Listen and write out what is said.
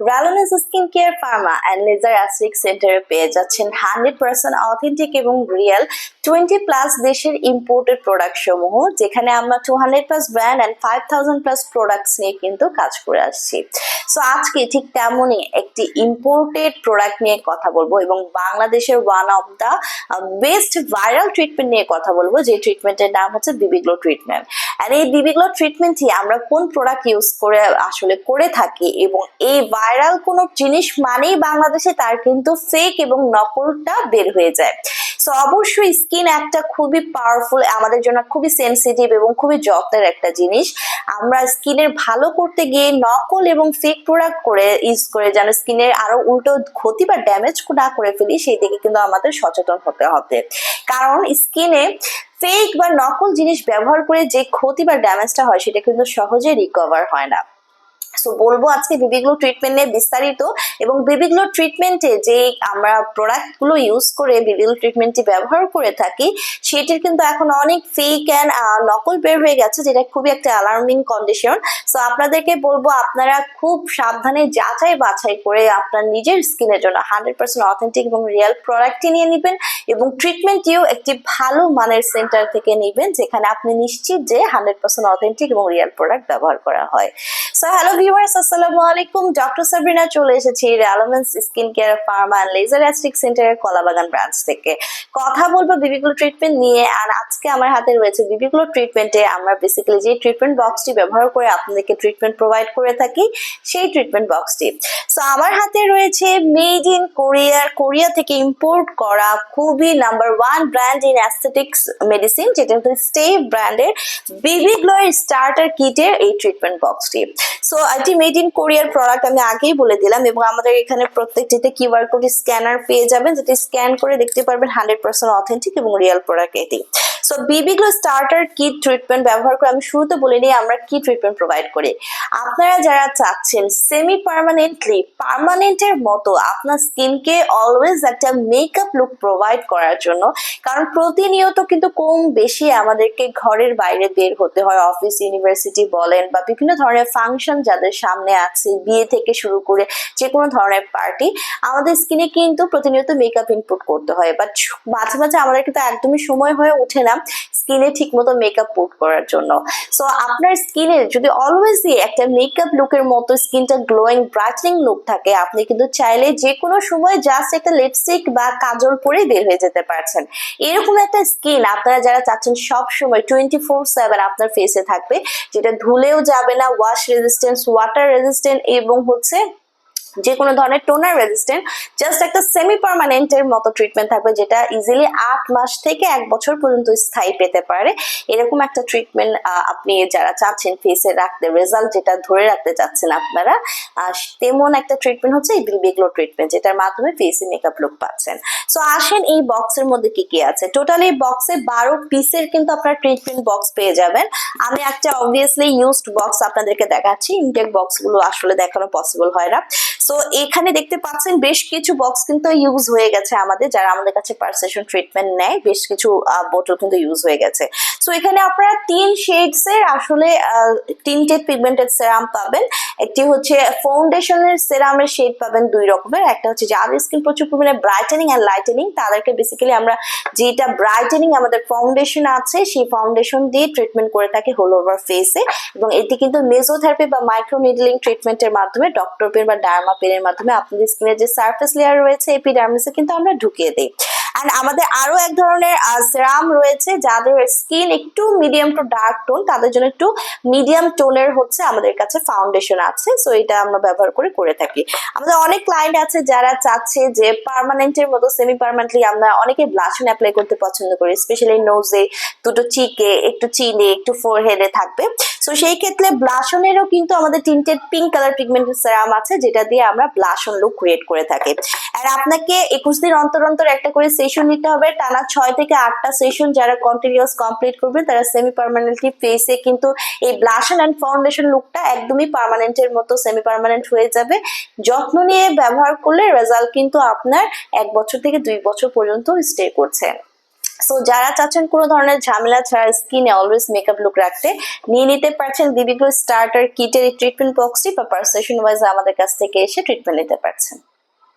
ভ্যালোনেস skin care pharma and laser aesthetic সেন্টারে পেয়ে যাচ্ছেন হান্ড্রেড পার্সেন্ট অথেন্টিক এবং রিয়েল টোয়েন্টি প্লাস দেশের ইম্পোর্টেড প্রোডাক্ট সমূহ, যেখানে আমরা two hundred plus brand and five thousand plus products নিয়ে কিন্তু কাজ করে আসছি। সো আজকে ঠিক তেমনই একটি ইম্পোর্টেড প্রোডাক্ট নিয়ে কথা বলব এবং বাংলাদেশের one of the best viral treatment নিয়ে কথা বলব, যে ট্রিটমেন্টের নাম হচ্ছে বিবিগ্লো ট্রিটমেন্ট আর এই বিবিগ্লো ট্রিটমেন্টটি আমরা কোন প্রোডাক্ট ইউজ করে আসলে করে থাকি এবং এই ভাইরাল কোনো জিনিস মানেই বাংলাদেশে তার কিন্তু ফেক এবং নকলটা বের হয়ে যায়। সো অবশ্যই স্কিন একটা খুবই পাওয়ারফুল আমাদের জন্য খুবই সেনসিটিভ এবং খুবই যত্নের একটা জিনিস। আমরা স্কিনের ভালো করতে গিয়ে নকল এবং ফেক প্রোডাক্ট করে ইউজ করে যেন স্কিনের আরও উল্টো ক্ষতি বা ড্যামেজ না করে ফেলি, সেই দিকে কিন্তু আমাদের সচেতন হতে হবে। কারণ স্কিনে ফেক বা নকল জিনিস ব্যবহার করে যে ক্ষতি বা ড্যামেজটা হয়, সেটা কিন্তু সহজে রিকভার হয় না। সো বলব আজকে বিবিগ্লো ট্রিটমেন্ট নিয়ে বিস্তারিত এবং বিবিগ্লো ট্রিটমেন্টে যে আমরা প্রোডাক্টগুলো ইউজ করে বিবিগ্লো ট্রিটমেন্টটি ব্যবহার করে থাকি, সেটির কিন্তু এখন অনেক ফেক অ্যান্ড নকল বের হয়ে গেছে, যেটা খুবই একটা অ্যালার্মিং কন্ডিশন সো আপনাদেরকে বলব আপনারা খুব সাবধানে যাচাই বাছাই করে আপনার নিজের স্কিনের জন্য হান্ড্রেড পার্সেন্ট অথেন্টিক এবং রিয়েল প্রোডাক্টটি নিয়ে নেবেন এবং ট্রিটমেন্টটিও একটি ভালো মানের সেন্টার থেকে নেবেন, যেখানে আপনি নিশ্চিত যে হান্ড্রেড পার্সেন্ট অথেন্টিক এবং রিয়েল প্রোডাক্ট ব্যবহার করা হয়। সো হ্যালো ভিউয়ার্স, আসসালামু আলাইকুম। ডক্টর সাবরিনা চলে এসেছি রেলোমেন্স skin care pharma and laser aesthetic সেন্টারের কলাবাগান ব্রাঞ্চ থেকে। কথা বলব বিবিগুলো ট্রিটমেন্ট নিয়ে, আর আজকে আমার হাতে রয়েছে বিবিগুলো ট্রিটমেন্টে আমরা বেসিক্যালি যে ট্রিটমেন্ট বক্সটি ব্যবহার করে আপনাদেরকে ট্রিটমেন্ট প্রোভাইড করে থাকি, সেই ট্রিটমেন্ট বক্সটি সো আমার হাতে রয়েছে মেড ইন কোরিয়ার কোরিয়া থেকে ইম্পোর্ট করা খুবই number one brand in aesthetics medicine যেটা হচ্ছে স্টে ব্র্যান্ডের বিবি গ্লোয়ের স্টার্টার কিটের এই ট্রিটমেন্ট বক্সটি সো এটি মেড ইন কোরিয়ার প্রোডাক্ট আমি আগেই বলে দিলাম এবং আমাদের এখানে প্রত্যেকটিতে কিউআর কোড স্ক্যানার পেয়ে যাবেন। যেটি স্ক্যান করে দেখতে পারবেন হান্ড্রেড পার্সেন্ট অথেন্টিক এবং রিয়েল প্রোডাক্ট এটি। So BB glow starter kit treatment ব্যবহার করে আমি শুরুতে বলে নিই আমরা কি ট্রিটমেন্ট প্রোভাইড করি। আপনারা যারা চাচ্ছেন সেমি পার্মানেন্টলি পার্মানেন্টের মতো আপনার স্কিনকে অলওয়েজ একটা মেকআপ লুক প্রোভাইড করার জন্য, কারণ প্রতিনিয়ত কিন্তু কম বেশি আমাদেরকে ঘরের বাইরে বের হতে হয় অফিস ইউনিভার্সিটি বলেন বা বিভিন্ন ধরনের ফাংশন যাদের সামনে আছে, বিয়ে থেকে শুরু করে যে কোনো ধরনের পার্টি আমাদের স্কিনে কিন্তু প্রতিনিয়ত মেকআপ ইনপুট করতে হয়। বাট মাঝে মাঝে আমাদের কিন্তু একদমই সময় হয়ে ওঠে না। স্কিনে ঠিক মতো মেকআপ পুট করার জন্য। সো আপনার স্কিনে যদি অলওয়েজই একটা মেকআপ লুকের মতো স্কিনটা গ্লোয়িং ব্রাইটনিং লুক থাকে, আপনি কিন্তু চাইলে যে কোনো সময় জাস্ট একটা লিপস্টিক বা কাজল পরে বের হয়ে যেতে পারছেন। এরকম একটা স্কিন আপনারা যারা চাচ্ছেন সব সময় টোয়েন্টি ফোর সেভেন আপনার ফেসে থাকবে, যেটা ধুলেও যাবে না ওয়াশ রেজিস্ট্যান্স ওয়াটার রেজিস্ট্যান্ট এবং হচ্ছে যে কোনো ধরনের টোনার রেজিস্ট্যান্ট জাস্ট একটা সেমি পার্মানেন্টের মতো ট্রিটমেন্ট থাকবে, যেটা ইজিলি আট মাস থেকে এক বছর পর্যন্ত স্থায়ী পেতে পারে। এরকম একটা ট্রিটমেন্ট আপনি যারা চাচ্ছেন ফেসে রাখতে রেজাল্ট যেটা ধরে রাখতে চাচ্ছেন আপনারা তেমন একটা ট্রিটমেন্ট হচ্ছে এই বিবিগ্লো ট্রিটমেন্ট যেটার মাধ্যমে ফেসে মেকআপ লুক পাচ্ছেন। সো আসেন এই বক্সের মধ্যে কি কি আছে? টোটাল এই বক্সে বারো পিসের কিন্তু আপনার ট্রিটমেন্ট বক্স পেয়ে যাবেন। আমি একটা অবভিয়াসলি ইউজড বক্স আপনাদেরকে দেখাচ্ছি ইনটেক বক্সগুলো আসলে দেখানো পসিবল হয় না। সো এখানে দেখতে পাচ্ছেন বেশ কিছু বক্স কিন্তু ইউজ হয়ে গেছে আমাদের, যারা আমাদের কাছে পার সেশন ট্রিটমেন্ট নেয়, বেশ কিছু বোতল কিন্তু ইউজ হয়ে গেছে। সো এখানে আপনারা তিন শেডস এর আসলে তিনটে পিগমেন্টেড সেরাম পাবেন। একটি হচ্ছে ফাউন্ডেশনের সেরামের শেড পাবেন দুই রকমের। একটা হচ্ছে যাদের স্কিন প্রচুর পরিমাণে ব্রাইটেনিং অ্যান্ড লাইটেনিং তাদেরকে বেসিক্যালি আমরা যেটা ব্রাইটেনিং আমাদের ফাউন্ডেশন আছে, সেই ফাউন্ডেশন দিয়ে ট্রিটমেন্ট করে থাকি হোল ওভার ফেসে এবং এটি কিন্তু মেজোথেরাপি বা মাইক্রো নিডলিং ট্রিটমেন্টের মাধ্যমে ডক্টর পেন বা ডার্মা পেনের মাধ্যমে আপনাদের স্কিনের যে সারফেস লেয়ার রয়েছে এপিডার্মিসে কিন্তু আমরা ঢুকিয়ে দিই। অ্যান্ড আমাদের আরও এক ধরনের সেরাম রয়েছে, যাদের স্কিন একটু মিডিয়াম টু ডার্ক টোন তাদের জন্য একটু মিডিয়াম টোনের হচ্ছে আমাদের কাছে ফাউন্ডেশন আছে সো এটা আমরা ব্যবহার করে করে থাকি। আমাদের অনেক ক্লায়েন্ট আছে যারা চাচ্ছে যে পার্মানেন্টের মতো সেমি পার্মানেন্টলি আমরা অনেকে ব্লাশন অ্যাপ্লাই করতে পছন্দ করি স্পেশালি নোজে দুটো চিকে একটু চিনে একটু ফোরহেডে থাকবে। সো সেই ক্ষেত্রে ব্লাশনেরও কিন্তু আমাদের tinted pink colour pigmented serum আছে, যেটা দিয়ে আমরা ব্লাশন লুক ক্রিয়েট করে থাকি। আর আপনাকে একুশ দিন অন্তর অন্তর একটা করে সেশন নিতে হবে। টানা ছয় থেকে আটটা সেশন যারা কন্টিনিউয়াস কমপ্লিট করবে, তারা সেমি পার্মানেন্টলি ফেসে কিন্তু এই ব্লাশন অ্যান্ড ফাউন্ডেশন লুকটা একদমই পার্মানেন্টের মতো সেমি পার্মানেন্ট হয়ে যাবে। যত্ন নিয়ে ব্যবহার করলে রেজাল্ট কিন্তু আপনার এক বছর থেকে দুই বছর পর্যন্ত স্টে করছে। সো যারা চাচ্ছেন কোনো ধরনের ঝামেলা ছাড়া স্কিনে অলওয়েজ মেকআপ লুক রাখতে, নিয়ে নিতে পারছেন বিবি গ্লো স্টার্টার কিটের ট্রিটমেন্ট বক্সটি বা পার্সেশন ওয়াইজ আমাদের কাছ থেকে এসে ট্রিটমেন্ট নিতে পারছেন।